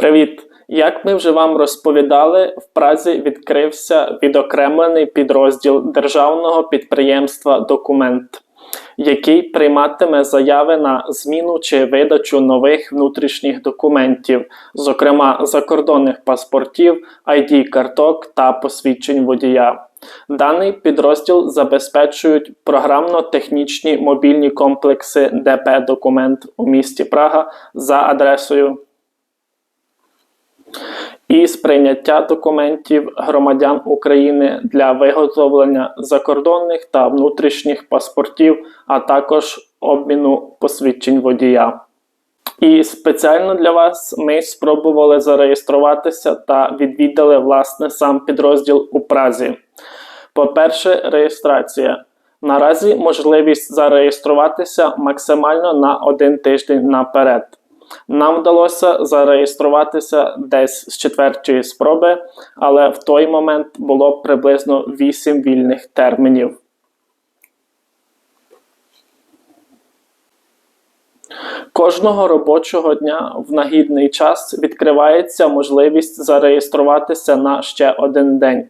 Привіт! Як ми вже вам розповідали, в Празі відкрився відокремлений підрозділ державного підприємства Документ, який прийматиме заяви на зміну чи видачу нових внутрішніх документів, зокрема закордонних паспортів, ID-карток та посвідчень водія. Даний підрозділ забезпечують програмно-технічні мобільні комплекси ДП Документ у місті Прага за адресою і сприйняття документів громадян України для виготовлення закордонних та внутрішніх паспортів, а також обміну посвідчень водія. І спеціально для вас ми спробували зареєструватися та відвідали власне сам підрозділ у Празі. По-перше, реєстрація. Наразі можливість зареєструватися максимально на один тиждень наперед. Нам вдалося зареєструватися десь з четвертої спроби, але в той момент було приблизно 8 вільних термінів. Кожного робочого дня в нагідний час відкривається можливість зареєструватися на ще один день.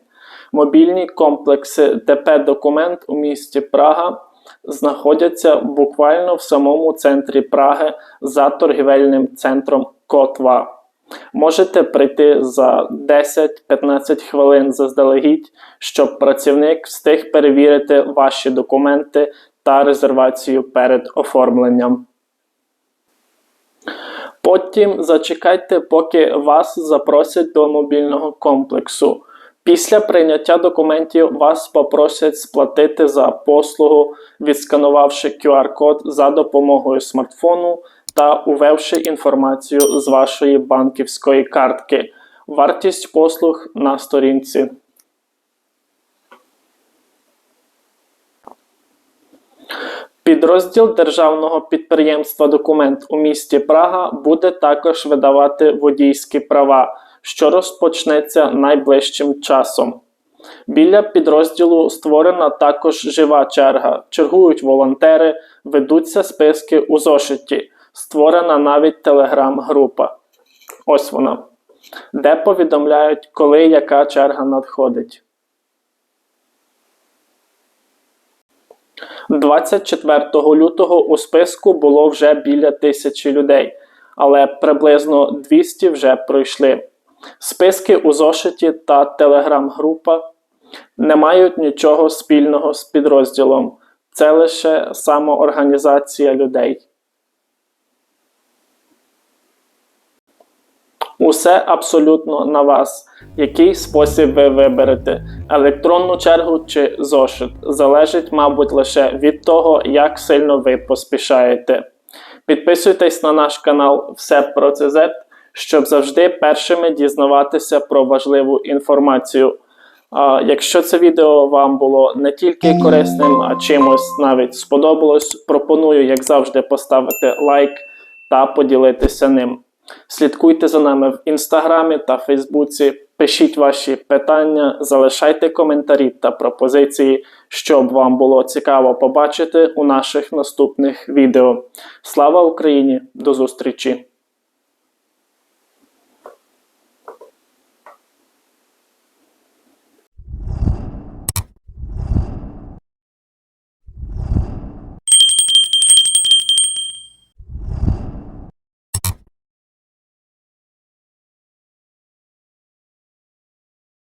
Мобільні комплекси ДП Документ у місті Прага знаходяться буквально в самому центрі Праги за торгівельним центром Котва. Можете прийти за 10-15 хвилин заздалегідь, щоб працівник встиг перевірити ваші документи та резервацію перед оформленням. Потім зачекайте, поки вас запросять до мобільного комплексу. Після прийняття документів вас попросять сплатити за послугу, відсканувавши QR-код за допомогою смартфону та увевши інформацію з вашої банківської картки. Вартість послуг на сторінці. Підрозділ державного підприємства Документ у місті Прага буде також видавати водійські права, що розпочнеться найближчим часом. Біля підрозділу створена також жива черга. Чергують волонтери, ведуться списки у зошиті, створена навіть телеграм-група. Ось вона, де повідомляють, коли яка черга надходить. 24 лютого у списку було вже біля тисячі людей, але приблизно 200 вже пройшли. Списки у зошиті та телеграм-група не мають нічого спільного з підрозділом, це лише самоорганізація людей. Усе абсолютно на вас. Який спосіб ви виберете? Електронну чергу чи зошит? Залежить, мабуть, лише від того, як сильно ви поспішаєте. Підписуйтесь на наш канал Все про ЦЗ, щоб завжди першими дізнаватися про важливу інформацію. А якщо це відео вам було не тільки корисним, а чимось навіть сподобалось, пропоную, як завжди, поставити лайк та поділитися ним. Слідкуйте за нами в інстаграмі та Фейсбуці, пишіть ваші питання, залишайте коментарі та пропозиції, щоб вам було цікаво побачити у наших наступних відео. Слава Україні! До зустрічі!